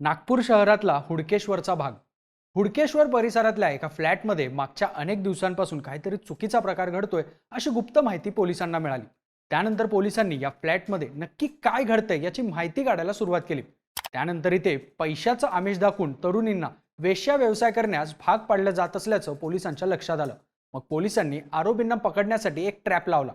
नागपूर शहरातला हुडकेश्वरचा भाग. हुडकेश्वर परिसरातल्या एका फ्लॅटमध्ये मागच्या अनेक दिवसांपासून काहीतरी चुकीचा प्रकार घडतोय अशी गुप्त माहिती पोलिसांना मिळाली. त्यानंतर पोलिसांनी या फ्लॅटमध्ये नक्की काय घडतंय याची माहिती काढायला सुरुवात केली. त्यानंतर इथे पैशाचं आमिष दाखवून तरुणींना वेश्या व्यवसाय करण्यास भाग पाडलं जात असल्याचं पोलिसांच्या लक्षात आलं. मग पोलिसांनी आरोपींना पकडण्यासाठी एक ट्रॅप लावला.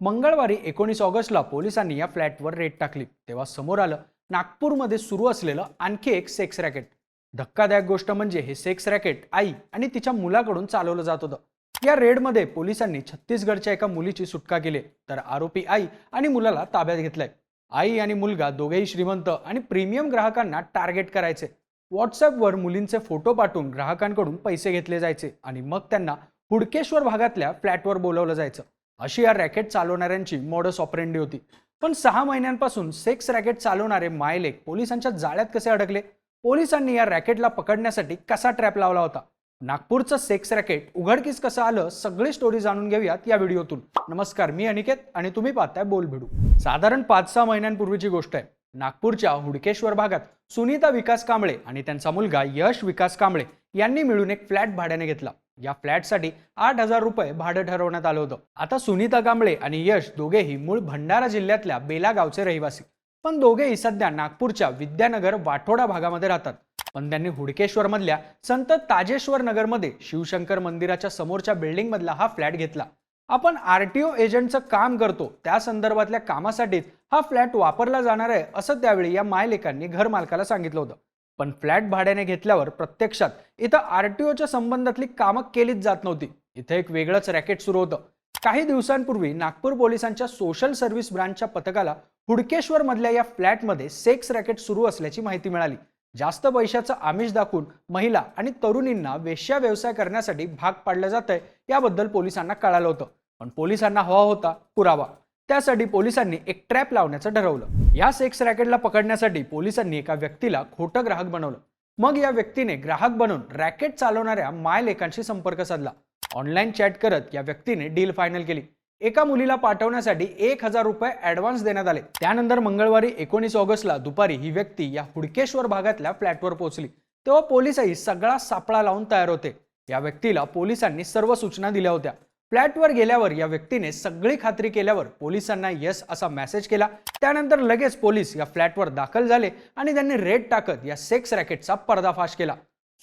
मंगळवारी एकोणीस ऑगस्टला पोलिसांनी या फ्लॅटवर रेड टाकली. तेव्हा समोर आलं नागपूरमध्ये सुरू असलेलं आणखी एक सेक्स रॅकेट धक्कादायक गोष्ट म्हणजे हे सेक्स रॅकेट आई आणि तिच्या मुलाकडून चालवलं जात होतं. या रेडमध्ये पोलिसांनी छत्तीसगडच्या एका मुलीची सुटका केली तर आरोपी आई आणि मुलाला ताब्यात घेतलंय. आई आणि मुलगा दोघेही श्रीमंत आणि प्रीमियम ग्राहकांना टार्गेट करायचे. व्हॉट्सअपवर मुलींचे फोटो पाठवून ग्राहकांकडून पैसे घेतले जायचे आणि मग त्यांना हुडकेश्वर भागातल्या फ्लॅटवर बोलवलं जायचं. अशी या रॅकेट चालवणाऱ्यांची मॉडस ऑपरेंडी होती. पण सहा महिन्यांपासून सेक्स रॅकेट चालवणारे मायलेक पोलिसांच्या जाळ्यात कसे अडकले? पोलिसांनी या रॅकेटला पकडण्यासाठी कसा ट्रॅप लावला होता? नागपूरचं सेक्स रॅकेट उघडकीस कसं आलं? सगळी स्टोरी जाणून घेऊयात या व्हिडिओतून. नमस्कार मी अनिकेत आणि तुम्ही पाहताय बोल भिडू. साधारण पाच सहा महिन्यांपूर्वीची गोष्ट आहे. नागपूरच्या हुडकेश्वर भागात सुनीता विकास कांबळे आणि त्यांचा मुलगा यश विकास कांबळे यांनी मिळून एक फ्लॅट भाड्याने घेतला. या फ्लॅटसाठी आठ हजार रुपये भाडं ठरवण्यात आलं होतं. आता सुनीता कांबळे आणि यश दोघेही मूळ भंडारा जिल्ह्यातल्या बेला गावचे रहिवासी. पण दोघेही सध्या नागपूरच्या विद्यानगर वाठोडा भागामध्ये राहतात. पण त्यांनी हुडकेश्वर मधल्या संत ताजेश्वर नगरमध्ये शिवशंकर मंदिराच्या समोरच्या बिल्डिंग मधला हा फ्लॅट घेतला. आपण आरटीओ एजंटचं काम करतो त्या संदर्भातल्या कामासाठीच हा फ्लॅट वापरला जाणार आहे असं त्यावेळी या मायलेकांनी घर मालकाला सांगितलं होतं. पण फ्लॅट भाड्याने घेतल्यावर प्रत्यक्षात इथं आरटीओच्या संबंधातली कामं केलीच जात नव्हती. इथं एक वेगळंच रॅकेट सुरू होतं. काही दिवसांपूर्वी नागपूर पोलिसांच्या सोशल सर्व्हिस ब्रांचच्या पथकाला हुडकेश्वर मधल्या या फ्लॅटमध्ये सेक्स रॅकेट सुरू असल्याची माहिती मिळाली. जास्त पैशाचं आमिष दाखवून महिला आणि तरुणींना वेश्या व्यवसाय करण्यासाठी भाग पाडलं जात आहे याबद्दल पोलिसांना कळालं होतं. पण पोलिसांना हवा होता पुरावा. त्यासाठी पोलिसांनी एक ट्रॅप लावण्याचं ठरवलं. या सेक्स रॅकेटला पकडण्यासाठी पोलिसांनी एका व्यक्तीला खोटं ग्राहक बनवलं. मग या व्यक्तीने ग्राहक बनून रॅकेट चालवणाऱ्या मायलेकांशी संपर्क साधला. ऑनलाईन चॅट करत या व्यक्तीने डील फायनल केली. एका मुलीला पाठवण्यासाठी एक हजार रुपये ऍडव्हान्स देण्यात आले. त्यानंतर मंगळवारी एकोणीस ऑगस्टला दुपारी ही व्यक्ती या हुडकेश्वर भागातल्या फ्लॅटवर पोहोचली. तेव्हा पोलिसही सगळा सापळा लावून तयार होते. या व्यक्तीला पोलिसांनी सर्व सूचना दिल्या होत्या. फ्लॅटवर गेल्यावर या व्यक्तीने सगळी खात्री केल्यावर पोलिसांना यस असा मेसेज केला. त्यानंतर लगेच पोलीस या फ्लॅटवर दाखल झाले आणि त्यांनी रेड टाकत या सेक्स रॅकेटचा पर्दाफाश केला.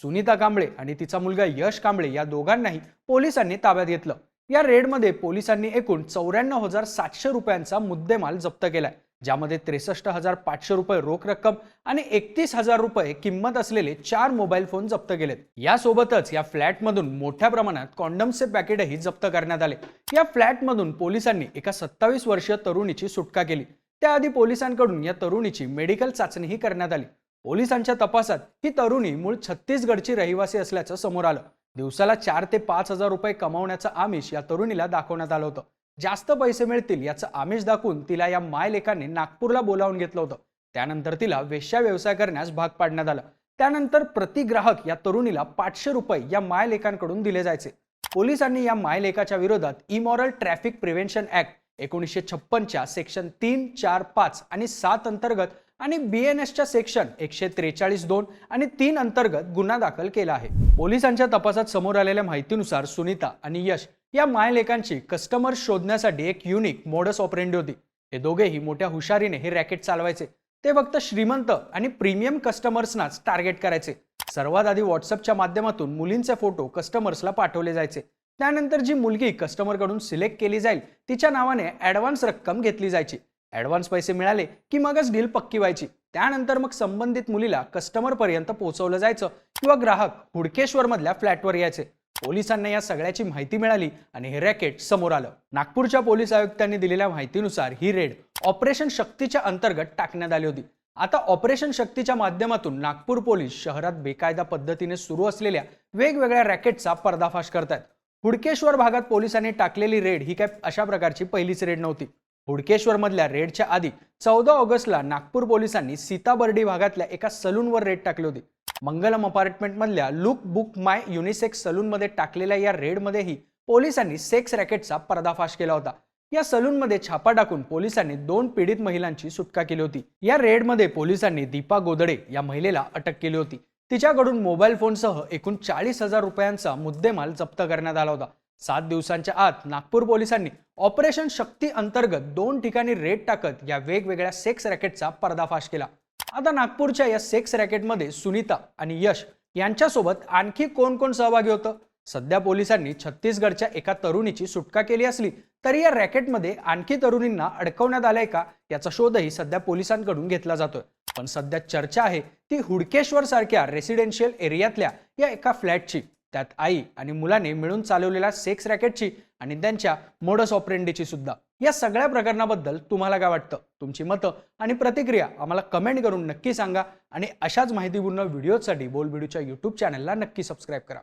सुनीता कांबळे आणि तिचा मुलगा यश कांबळे या दोघांनाही पोलिसांनी ताब्यात घेतलं. या रेडमध्ये पोलिसांनी एकूण चौऱ्याण्णव हजार सातशे रुपयांचा मुद्देमाल जप्त केलाय. ज्यामध्ये त्रेसष्ट हजार पाचशे रुपये रोख रक्कम आणि एकतीस हजार रुपये किंमत असलेले चार मोबाईल फोन जप्त केलेत. यासोबतच या फ्लॅटमधून मोठ्या प्रमाणात कॉन्डमचे पॅकेटही जप्त करण्यात आले. या फ्लॅटमधून पोलिसांनी एका सत्तावीस वर्षीय तरुणीची सुटका केली. त्याआधी पोलिसांकडून या तरुणीची मेडिकल चाचणीही करण्यात आली. पोलिसांच्या तपासात ही तरुणी मूळ छत्तीसगडची रहिवासी असल्याचं समोर आलं. दिवसाला चार ते पाच हजार रुपये कमावण्याचं आमिष या तरुणीला दाखवण्यात आलं होतं. जास्त पैसे मिळतील याचं आमिष दाखवून तिला या मायलेखाने नागपूरला बोलावून घेतलं होतं. त्यानंतर तिला वेश्या व्यवसाय करण्यास भाग पाडण्यात आलं. त्यानंतर प्रति ग्राहक या तरुणीला पाचशे रुपये या मायलेखांकडून दिले जायचे. पोलिसांनी या मायलेखाच्या विरोधात इमॉरल ट्रॅफिक प्रिव्हेन्शन ऍक्ट एकोणीसशे छप्पनच्या सेक्शन तीन चार पाच आणि सात अंतर्गत आणि बी एन एसच्या सेक्शन एकशे त्रेचाळीस दोन आणि तीन अंतर्गत गुन्हा दाखल केला आहे. पोलिसांच्या तपासात समोर आलेल्या माहितीनुसार सुनीता आणि यश या मायलेकांची कस्टमर शोधण्यासाठी एक युनिक मोडस ऑपरेंडी होती. हे दोघेही मोठ्या हुशारीने हे रॅकेट चालवायचे. ते फक्त श्रीमंत आणि प्रीमियम कस्टमर्सनाच टार्गेट करायचे. सर्वात आधी व्हॉट्सअपच्या माध्यमातून मुलींचे फोटो कस्टमर्सला पाठवले जायचे. त्यानंतर जी मुलगी कस्टमरकडून सिलेक्ट केली जाईल तिच्या नावाने ॲडव्हान्स रक्कम घेतली जायची. ॲडव्हान्स पैसे मिळाले की मगच डील पक्की व्हायची. त्यानंतर मग संबंधित मुलीला कस्टमर पर्यंत पोहोचवलं जायचं किंवा ग्राहक हुडकेश्वर मधल्या फ्लॅटवर यायचे. पोलिसांना या सगळ्याची माहिती मिळाली आणि हे रॅकेट समोर आलं. नागपूरच्या पोलीस आयुक्तांनी दिलेल्या माहितीनुसार ही रेड ऑपरेशन शक्तीच्या अंतर्गत टाकण्यात आली होती. आता ऑपरेशन शक्तीच्या माध्यमातून नागपूर पोलीस शहरात बेकायदा पद्धतीने सुरू असलेल्या वेगवेगळ्या रॅकेटचा पर्दाफाश करतायत. हुडकेश्वर भागात पोलिसांनी टाकलेली रेड ही काय अशा प्रकारची पहिलीच रेड नव्हती. हुडकेश्वर मधल्या रेडच्या आधी चौदा ऑगस्टला नागपूर पोलिसांनी सीताबर्डी भागातल्या एका सलूनवर रेड टाकली होती. मंगलम अपार्टमेंट मधल्या लुक बुक माय युनिसेक्स सलूनमध्ये टाकलेल्या या रेडमध्येही पोलिसांनी सेक्स रॅकेटचा पर्दाफाश केला होता. या सलूनमध्ये छापा टाकून पोलिसांनी दोन पीडित महिलांची सुटका केली होती. या रेडमध्ये पोलिसांनी दीपा गोदडे या महिलेला अटक केली होती. तिच्याकडून मोबाईल फोनसह एकूण चाळीस हजार रुपयांचा मुद्देमाल जप्त करण्यात आला होता. सात दिवसांच्या आत नागपूर पोलिसांनी ऑपरेशन शक्ती अंतर्गत दोन ठिकाणी रेड टाकत या वेगवेगळ्या सेक्स रॅकेटचा पर्दाफाश केला. आता नागपूरच्या या सेक्स रॅकेटमध्ये सुनीता आणि यश यांच्यासोबत आणखी कोण कोण सहभागी होतं? सध्या पोलिसांनी छत्तीसगडच्या एका तरुणीची सुटका केली असली तरी या रॅकेटमध्ये आणखी तरुणींना अडकवण्यात आलंय का? याचा शोधही सध्या पोलिसांकडून घेतला जातोय. पण सध्या चर्चा आहे ती हुडकेश्वर सारख्या रेसिडेन्शियल एरियातल्या या एका फ्लॅटची त्यात आई आणि मुलाने मिळून चालवलेल्या सेक्स रॅकेटची आणि त्यांच्या मोडस ऑपरेंडीची सुद्धा. या सगळ्या प्रकरणाबद्दल तुम्हाला काय वाटतं? तुमची मतं आणि प्रतिक्रिया आम्हाला कमेंट करून नक्की सांगा आणि अशाच माहितीपूर्ण व्हिडिओसाठी बोल व्हिडिओच्या यूट्यूब चॅनलला नक्की सबस्क्राईब करा.